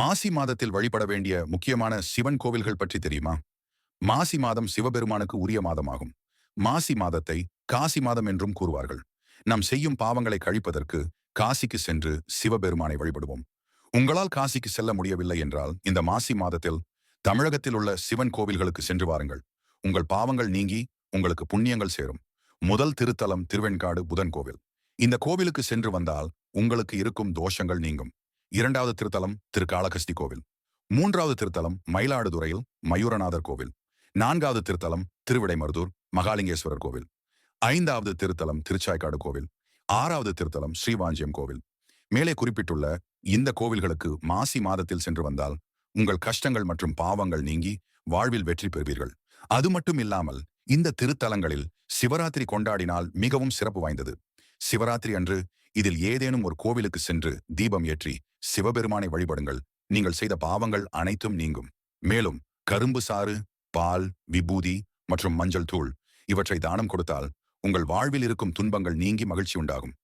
மாசி மாதத்தில் வழிபட வேண்டிய முக்கியமான சிவன் கோவில்கள் பற்றி தெரியுமா? மாசி மாதம் சிவபெருமானுக்கு உரிய மாதமாகும். மாசி மாதத்தை காசி மாதம் என்றும் கூறுவார்கள். நாம் செய்யும் பாவங்களை கழிப்பதற்கு காசிக்கு சென்று சிவபெருமானை வழிபடுவோம். உங்களால் காசிக்கு செல்ல முடியவில்லை என்றால் இந்த மாசி மாதத்தில் தமிழகத்தில் உள்ள சிவன் கோவில்களுக்கு சென்று வாருங்கள். உங்கள் பாவங்கள் நீங்கி உங்களுக்கு புண்ணியங்கள் சேரும். முதல் திருத்தலம் திருவெண்காடு புதன் கோவில். இந்த கோவிலுக்கு சென்று வந்தால் உங்களுக்கு இருக்கும் தோஷங்கள் நீங்கும். இரண்டாவது திருத்தலம் திரு காளகஸ்தி கோவில். மூன்றாவது திருத்தலம் மயிலாடுதுறையில் மயூரநாதர் கோவில். நான்காவது திருத்தலம் திருவிடைமருதூர் மகாலிங்கேஸ்வரர் கோவில். ஐந்தாவது திருத்தலம் திருச்சாய்க்காடு கோவில். ஆறாவது திருத்தலம் ஸ்ரீவாஞ்சியம் கோவில். மேலே குறிப்பிட்டுள்ள இந்த கோவில்களுக்கு மாசி மாதத்தில் சென்று வந்தால் உங்கள் கஷ்டங்கள் மற்றும் பாவங்கள் நீங்கி வாழ்வில் வெற்றி பெறுவீர்கள். அது மட்டும் இல்லாமல் இந்த திருத்தலங்களில் சிவராத்திரி கொண்டாடினால் மிகவும் சிறப்பு வாய்ந்தது. சிவராத்திரி அன்று இதில் ஏதேனும் ஒரு கோவிலுக்கு சென்று தீபம் ஏற்றி சிவபெருமானை வழிபடுங்கள். நீங்கள் செய்த பாவங்கள் அனைத்தும் நீங்கும். மேலும் கரும்பு சாறு பால் விபூதி மற்றும் மஞ்சள் தூள் இவற்றை தானம் கொடுத்தால் உங்கள் வாழ்வில் இருக்கும் துன்பங்கள் நீங்கி மகிழ்ச்சி உண்டாகும்.